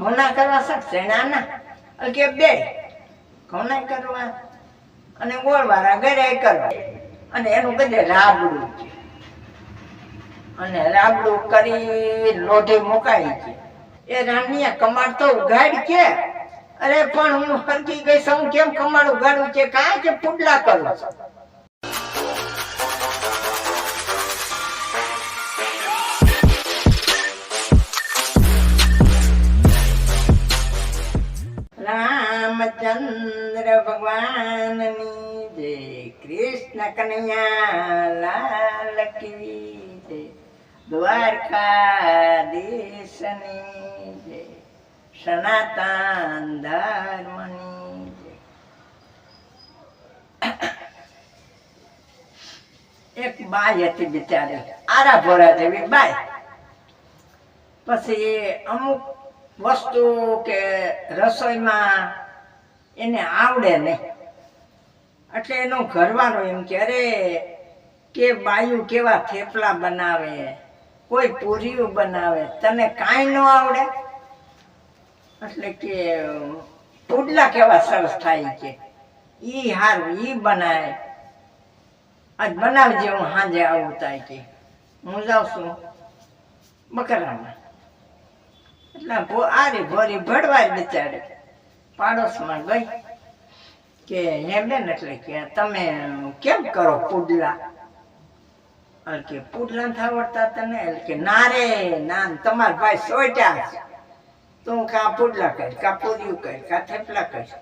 ઘઉંના કરવા શકશે નાના કે બે. ઘઉંના કરવા અને ગોળવાળા ઘરે કરવા. અને એનું બધે રાબડું અને રાબડું કરી લોઢી મુકાય છે. એ રાણીએ કમાડ તો ઉઘાડ કે. અરે પણ હું હરકી ગઈ છું. કેમ કમાડ ઉઘાડું? છે કાંઈ કે પુડલા કરું છું. રામચંદ્ર ભગવાનની જય કૃષ્ણ કનૈયા લાલ કી જય દ્વારકાધીશની જય સનાતન ધર્મની એક બાઈ હતી બિચારી, આરા ભોરા જેવી બાઈ. પછી અમુક વસ્તુ કે રસોઈમાં એને આવડે નહીં એટલે એનો ઘરવાળો એમ કે, અરે, કે બાયું કેવા થેપલા બનાવે? કોઈ પૂરીઓ બનાવે? તને કાંઈ ન આવડે? એટલે કે, પુડલા કેવા સરસ થાય છે. ઈ હારું, ઈ બનાવે આજ બનાવજે, હું સાંજે આવું થાય કે. હું જાઉં છું બકરામાં. એટલે આ આરી ભરી ભડવાય બિચારી. પાડોશમાં ગઈ કે હે એટલે કે તમે કેમ કરો પુડલા? એટલે કે પુડલા આવડતા તને? એટલે કે ના રે, ના તમારા ભાઈ સોટ્યા તું કા પુડલા કરી કા પૂર્યું કરી કા થેપલા કરી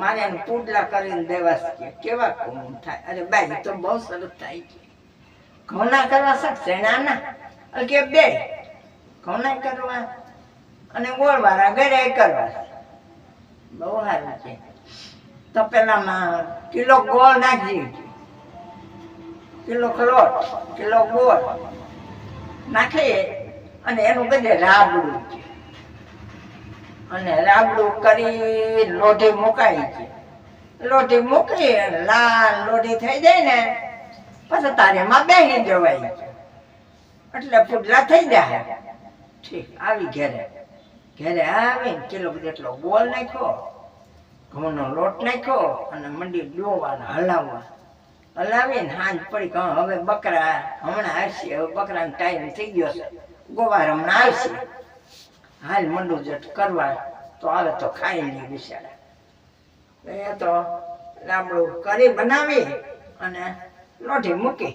મારે એને પુડલા કરીને દેવાસ કે કેવા કોમ થાય? અરે બાઈ તો બહુ સરસ થાય છે ઘઉંના કરવા શકશે નાના એટલે કે બે, ઘઉંના કરવા અને ગોળવાળા ઘરે કરવા. બહુ સારા છે તપેલામાં કિલો ગોળ નાખી કિલો ખલોટ કિલો ગોળ નાખીએ અને એનું બધે રાબડું અને રાબડું કરી લોઢી મુકાય છે. લોઢી મૂકી લાલ લોઢી થઈ જાય ને, પછી તારે એમાં બેસી જવાય એટલે પુડલા થઈ જાય. ઠીક, આવી ઘેરે. ઘેરે આવીને કિલો એટલો બોલ નાખ્યો, ઘઉંનો લોટ નાખ્યો અને મંડી ડોવાના હલાવવા. હલાવીને હાંજ પડી કે હવે બકરા હમણાં આવશે હવે બકરાનો ટાઈમ થઈ ગયો છે. ગોવાર હમણાં આવશે હાલ મંડું જટ કરવા, તો આવે તો ખાઈ લે બિચારા. એ તો લાબડું કરી બનાવી અને લોઢી મૂકી.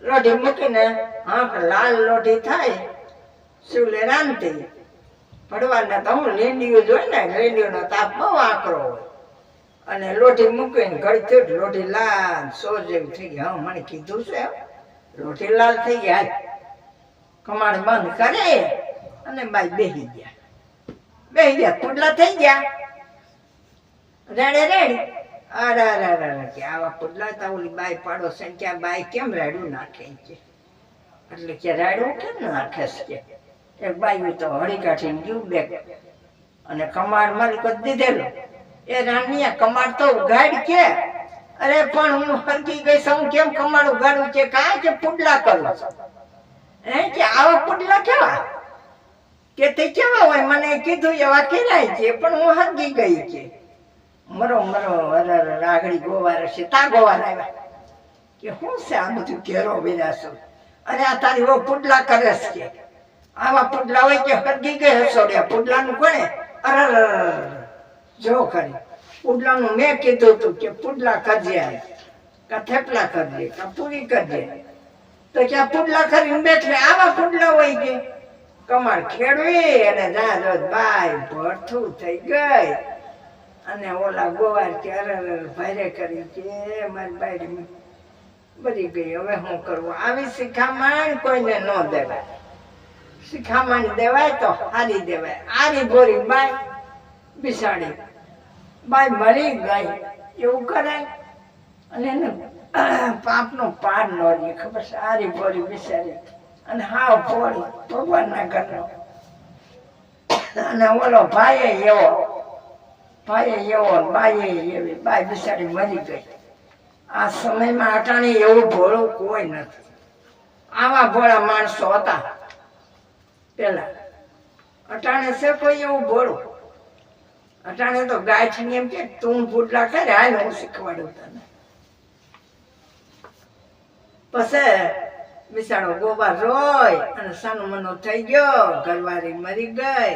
લોઢી મૂકીને હા લાલ લોઢી થાય સુલે રાંધતી પડવાના તો હું લીંડીયું જોઈ ને લીંડીયુંનો તાપ બહુ આકરો હોય. અને લોઢી મૂકીને થયું લોઢી લાલ સો જેવી થઈ ગઈ. હા, મને કીધું છે લોઢી લાલ થઈ ગયા કમાણ બંધ કરે અને બાઈ બેહી ગયા. બેહી ગયા, પુડલા થઈ ગયા. રેડે રેડ. અરે અરે અરે કે આવા પુડલા તા ઓલી બાઈ પાડો સંખ્યા બાઈ કેમ રેડું નાખે છે? એટલે કે રેડું કેમ નાખે છે? એક બાયું તો હળી કાઢીને ગયું બેગ અને કમાડ મારી જ દીધેલો. એ રાણીયા કમાડ તો ઉઘાડ કે. અરે પણ હું હરકી ગઈ છું, હું કેમ કમાડ ઉગાડું છે કાં કે પુડલા કરું એ કે આવા પુડલા કેવા? કે તે કેવા હોય? મને કીધું, એવા કેરાય છે, પણ હું હરકી ગઈ છે મરો મરો, અરે રાગડી ગોવાર છે તા ગોવાર આવ્યા. કે હું છે આ બધું ઘેરો વિરાશું અરે આ તારી વો પુડલા કરે છે આવા પુડલા હોય કે હરગી ગઈ હસોડ્યા પુડલાનું કોણે? અરે અરે, અરે, અરે. જો ખરી. પુડલાનું મેં કીધું તું કે પુડલા કરજે. કા થેપલા કરજે કા પૂરી કરજે તો કે પુડલા કરીને બેઠે આવા પુડલા હોય કે? કમર ખેડવી અને જાજો ભાઈ ભરથું થઈ ગઈ. અને ઓલા ગોવાર કે અરે અરે અરે ભારે કરી કે મારી બાયડી બધી ગઈ. હવે શું કરવું આવી શિખામણ કોઈને ન દેવાય. શિખામણ દેવાય તો હારી દેવાય. આરી ભોરી બાય બિસાડી. બાય મરી ગઈ. એવું કરાય અને એને પાપનો પાર ન રહે ખબર છે? આરી ભોરી બિસાડી. અને હાવ ભોળી ભગવાનના ઘરનો. અને ઓલો ભાઈ એવો. ભાઈ એવો બાઈ એવી. બાઈ બિસાડી મરી ગઈ. આ સમયમાં અટાણી એવું ભોળું કોઈ નથી. આવા ભોળા માણસો હતા. પેલા. અટાણે છે કોઈ એવું ભોળું અટાણે તો ગાય એમ કે તું ફૂટલા કરે, હાલ હું શીખવાડું તને. પછી વિશાળો ગોબા રોય અને સનમનો મનો થઈ ગયો, ઘરવાળી મરી ગઈ.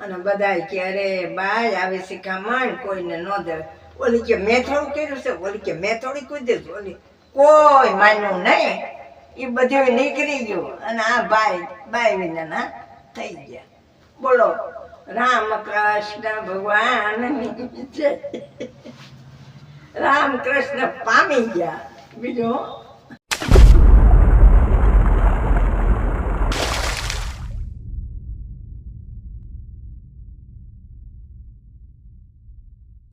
અને બધાય કે, અરે બાય, આવી શિખામણ કોઈને ન દે. ઓલી કે, મેં થોડું કર્યું છે? ઓલી કે, મેં થોડી કીધું છે ઓલી, કોઈ માન્યું નહીં. એ બધું નીકળી ગયું. અને આ ભાઈ ભાઈ વિના થઈ ગયા. બોલો, રામ કૃષ્ણ ભગવાન રામ કૃષ્ણ પામી ગયા. બીજું